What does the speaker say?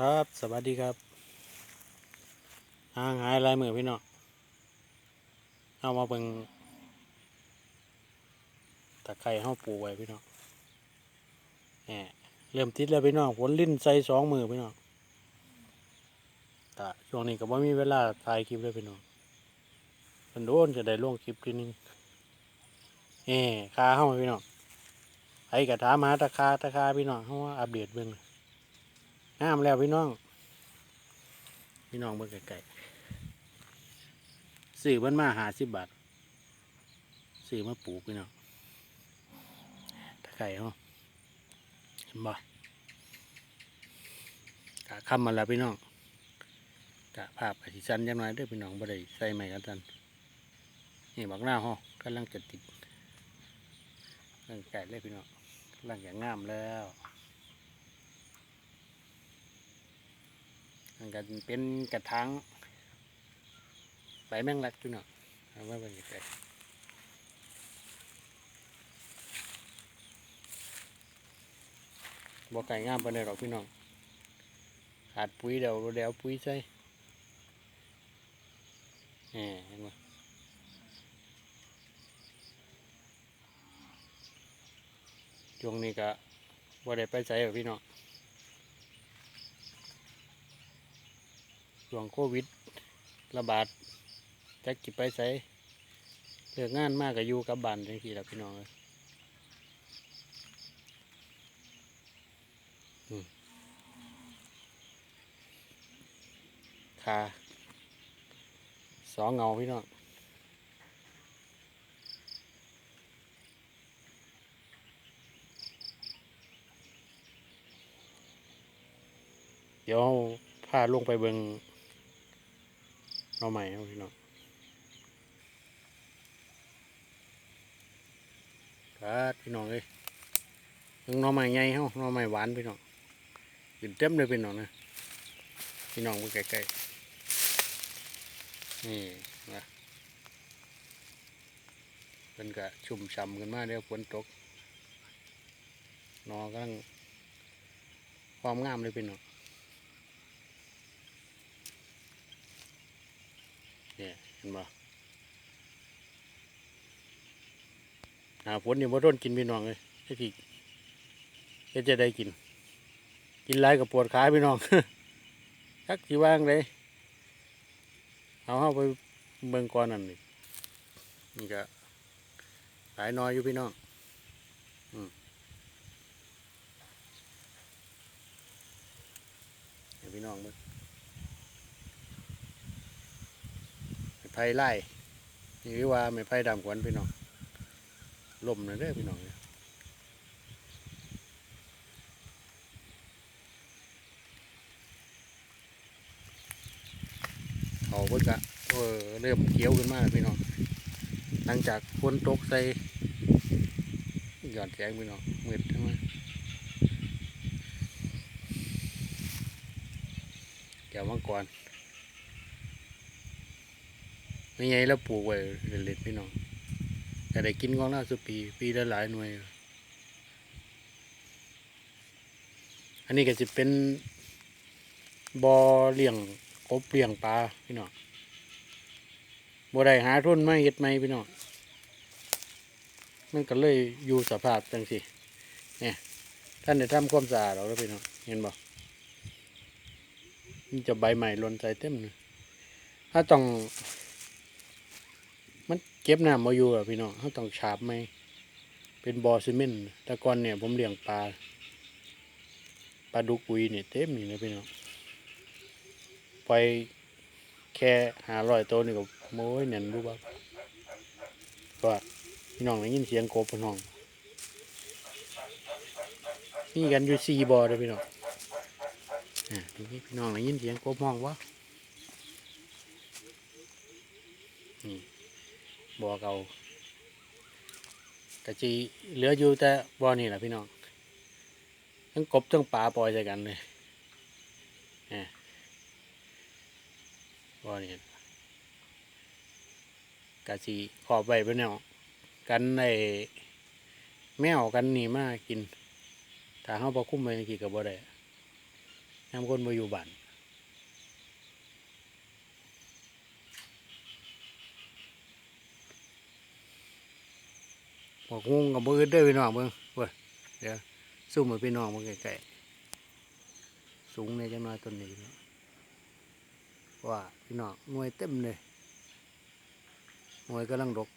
ครับสวัสดีครับห่างหายลายมือพี่น้องเอามาเบิ่งตะไคร้เฮาปูไว้พี่น้องแหมเริ่มติดแล้วพี่น้องฝนลิ้นใส่สองมือพี่น้องแต่ช่วงนี้ก็บ่มีเวลาถ่ายคลิปเลยพี่น้องมันโดนจะได้ลงคลิปทีนึงแหมคาเฮามาพี่น้องไอ้กระถามาตะคาตะคาพี่น้องเฮาว่าอัปเดตเบิ่ง งามแล้วพี่น้อง พี่น้องเบิ่งไก่ๆซื้อมันมาหาสิบบาทซื้อมาปลูกพี่น้องตะไคร้เฮาเห็นบ่กะคำมาแล้วพี่น้องกะภาพอธิสันจังหน่อยด้อพี่น้องบ่ได้ใส่ไม้กันทันนี่บักหน้าเฮากำลังจะติดเบิ่งไก่เลยพี่น้องกำลังจะงามแล้ว มันก็เป็นกระถางใบแมงลักจุเนาะเอาไว้บนไกลบ่ไก่งามปานใดหรอกพี่น้อง ขาดปุ๋ยเดี๋ยวเดี๋ยวปุ๋ยใส่แหมเห็นไหมช่วงนี้ก็บ่ได้ไปใส่หรอกพี่น้อง ช่วงโควิด ระบาดจักจิไปใส่เลือกงานมากกับอยู่กับบ้านจังซี่ล่ะพี่น้องเอ้ยอืมขาสองเงาพี่น้องเดี๋ยวพาลงไปเบิง หน่อใหม่ครับพี่น้องครับพี่น้องเลยถึงน่องใหม่ใหญ่เฮาน่องใหม่หวานพี่น้องกินเต็มเลยพี่น้องนะพี่น้องมาใกล้ๆนี่นะเป็นกะชุ่มฉ่ำกันมากเดี๋ยวฝนตกนอกำลังความงามเลยพี่น้อง เนี่ยเห็นบ่หาฝนนี่บ่ทนกินพี่น้องเลยไอ้ที่เฮ็ดจะได้กิน กินไรกับปวดขาพี่น้องทักสิว่างเลยเอาเข้าไปเบิ่งก่อนนั่นนี่นี่ก็หลายน้อยอยู่พี่น้องอืมให้พี่น้องเบิ่ง ไผ่ไล่นี่คือว่าไม้ไผ่ดำขวัญพี่น้องลมนะเด้อพี่น้องเนี่ยเขาเพิ่งกะเออเริ่มเขียวขึ้นมาแล้วพี่น้องหลังจากฝนตกใส่หย่อนแสงพี่น้องมืดใช่ไหมแก้วมังกร ไม่ไงแล้วปลูกไว้เล็ดๆพี่น้องแต่ได้กินของเราสุปี ปีละหลายหน่วย อันนี้ก็จะเป็นบอ่อเลี้ยงกบเลี้ยงปลาพี่น้องบ่ได้หาทุนไมาเฮ็ดใหม่พี่น้องมันก็เลยอยู่สภาพจังสิเนี่ยท่านได้ทำความสะอาดเราแล้วพี่น้องเห็นบ่มันจะใบใหม่ลนใส่เต็มเลยถ้าต้อง เก็บน้ำมาอยู่อะพี่น้องเขาต้องฉาบไหมเป็นบอซีเมนต์แต่ก่อนเนี่ยผมเลี้ยงปลาปลาดุกุยเนี่ยเต็มนี่นะพี่น้องไปแค่หารอยตัวนี่ก็โม้ยเน่นรู้บ้าก็พี่น้องได้ยินเสียงโกบพี่น้องนี่กันอยู่สี่บอเลยพี่น้องอ่าทีนี้พี่น้องได้ยินเสียงโกบห้องวะนี่ บ่อเก่ากะจีเหลืออยู่แต่บ่อนี่แหละพี่น้องทั้งกบทั้งปลาปล่อยใส่กันเลยบ่อนี่กะจีขอบไว้เป็นแนวกันในแมวกันนี่มากินถ้าเฮาบ่คุ้มไว้นี่กี่ก็บ่ได้ยามคนมาอยู่บ้าน กงงกับมือเด้อพี่น้องเบิ้งเว้ยเดี๋ยวซุ่มมาพี่น้องเบิ่งไกลๆสูงในจังน้อยต้นนี้ว่าพี่น้องหน่วยเต็มเลยหน่วยกำลังดก